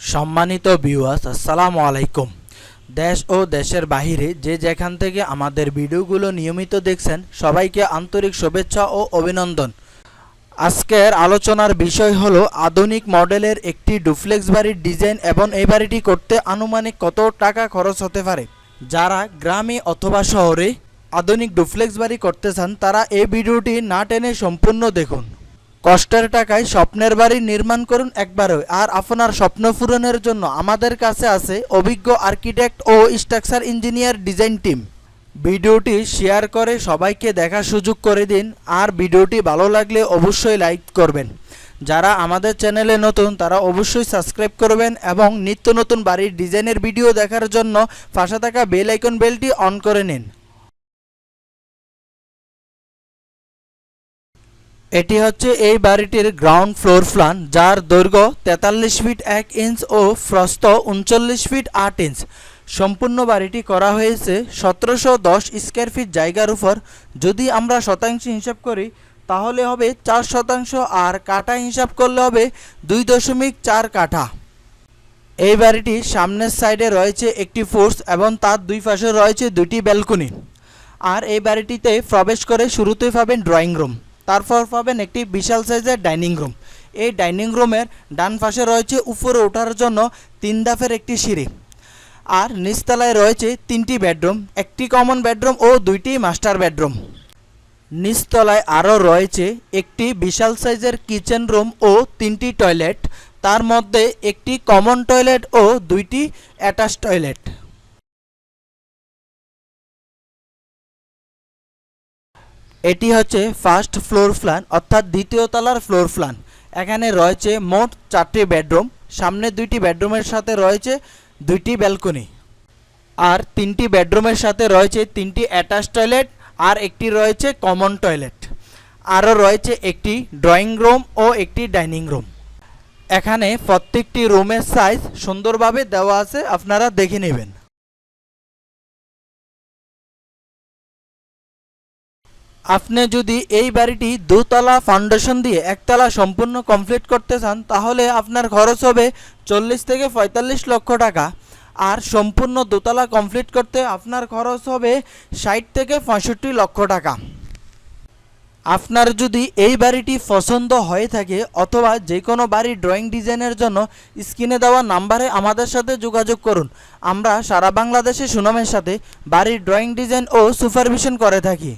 সম্মানিত ভিউয়ার্স আসসালামু আলাইকুম। দেশ ও দেশের বাহিরে যে যেখান থেকে আমাদের ভিডিওগুলো নিয়মিত দেখছেন, সবাইকে আন্তরিক শুভেচ্ছা ও অভিনন্দন। আজকের আলোচনার বিষয় হলো আধুনিক মডেলের একটি ডুপ্লেক্স বাড়ির ডিজাইন এবং এই বাড়িটি করতে আনুমানিক কত টাকা খরচ হতে পারে? যারা গ্রামে অথবা শহরে আধুনিক ডুপ্লেক্স বাড়ি করতে চান, তারা এই ভিডিওটি না টেনে সম্পূর্ণ দেখুন। কষ্টের টাকায় স্বপ্নের বাড়ি নির্মাণ করুন একবারও। আর আপনার স্বপ্ন পূরণের জন্য আমাদের কাছে আছে অভিজ্ঞ আর্কিটেক্ট ও স্ট্রাকচার ইঞ্জিনিয়ার ডিজাইন টিম। ভিডিওটি শেয়ার করে সবাইকে দেখার সুযোগ করে দিন, আর ভিডিওটি ভালো লাগলে অবশ্যই লাইক করবেন। যারা আমাদের চ্যানেলে নতুন, তারা অবশ্যই সাবস্ক্রাইব করবেন এবং নিত্য নতুন বাড়ির ডিজাইনের ভিডিও দেখার জন্য পাশে থাকা বেল আইকন বেলটি অন করে নিন। এটি হচ্ছে এই বাড়িটির গ্রাউন্ড ফ্লোর প্ল্যান যার দৈর্ঘ্য তেতাল্লিশ ফিট এক ইঞ্চ ও প্রস্থ উনচল্লিশ ফিট আট ইঞ্চ সম্পূর্ণ বাড়িটি করা হয়েছে সতেরোশো দশ স্কোয়ার ফিট জায়গার উপর। যদি আমরা শতাংশ হিসাব করি, তাহলে হবে চার শতাংশ আর কাঠা হিসাব করলে হবে দুই দশমিক চার কাঠা। এই বাড়িটির সামনের সাইডে রয়েছে একটি ফোর্স এবং তার দুই পাশে রয়েছে দুটি ব্যালকনি আর এই বাড়িটিতে প্রবেশ করে শুরুতেই পাবেন ড্রয়িং রুম তারপর পাবেন একটি বিশাল সাইজের ডাইনিং রুম। এই ডাইনিং রুমের ডান পাশে রয়েছে উপরে ওঠার জন্য তিন ধাপের একটি সিঁড়ি আর নিচতলায় রয়েছে তিনটি বেডরুম, একটি কমন বেডরুম ও দুইটি মাস্টার বেডরুম। নিচতলায় আরও রয়েছে একটি বিশাল সাইজের কিচেন রুম ও তিনটি টয়লেট, তার মধ্যে একটি কমন টয়লেট ও দুইটি অ্যাটাচ টয়লেট। এটি হচ্ছে ফার্স্ট ফ্লোর প্ল্যান অর্থাৎ দ্বিতীয় তলার ফ্লোর প্ল্যান এখানে রয়েছে মোট চারটি বেডরুম সামনে দুইটি বেডরুমের সাথে রয়েছে দুইটি ব্যালকনি আর তিনটি বেডরুমের সাথে রয়েছে তিনটি অ্যাটাচ টয়লেট আর একটি রয়েছে কমন টয়লেট আরও রয়েছে একটি ড্রয়িং রুম ও একটি ডাইনিং রুম এখানে প্রত্যেকটি রুমের সাইজ সুন্দরভাবে দেওয়া আছে, আপনারা দেখে নেবেন। আপনি যদি এই বাড়িটি দুতলা ফাউন্ডেশন দিয়ে একতলা সম্পূর্ণ কমপ্লিট করতে চান, তাহলে আপনার খরচ হবে চল্লিশ থেকে পঁয়তাল্লিশ লক্ষ টাকা। আর সম্পূর্ণ দোতলা কমপ্লিট করতে আপনার খরচ হবে ষাট থেকে পঁয়ষট্টি লক্ষ টাকা। আপনার যদি এই বাড়িটি পছন্দ হয়ে থাকে, অথবা যে কোনো বাড়ির ড্রয়িং ডিজাইনের জন্য স্ক্রিনে দেওয়া নাম্বারে আমাদের সাথে যোগাযোগ করুন। আমরা সারা বাংলাদেশে সুনামের সাথে বাড়ির ড্রয়িং ডিজাইন ও সুপারভিশন করে থাকি।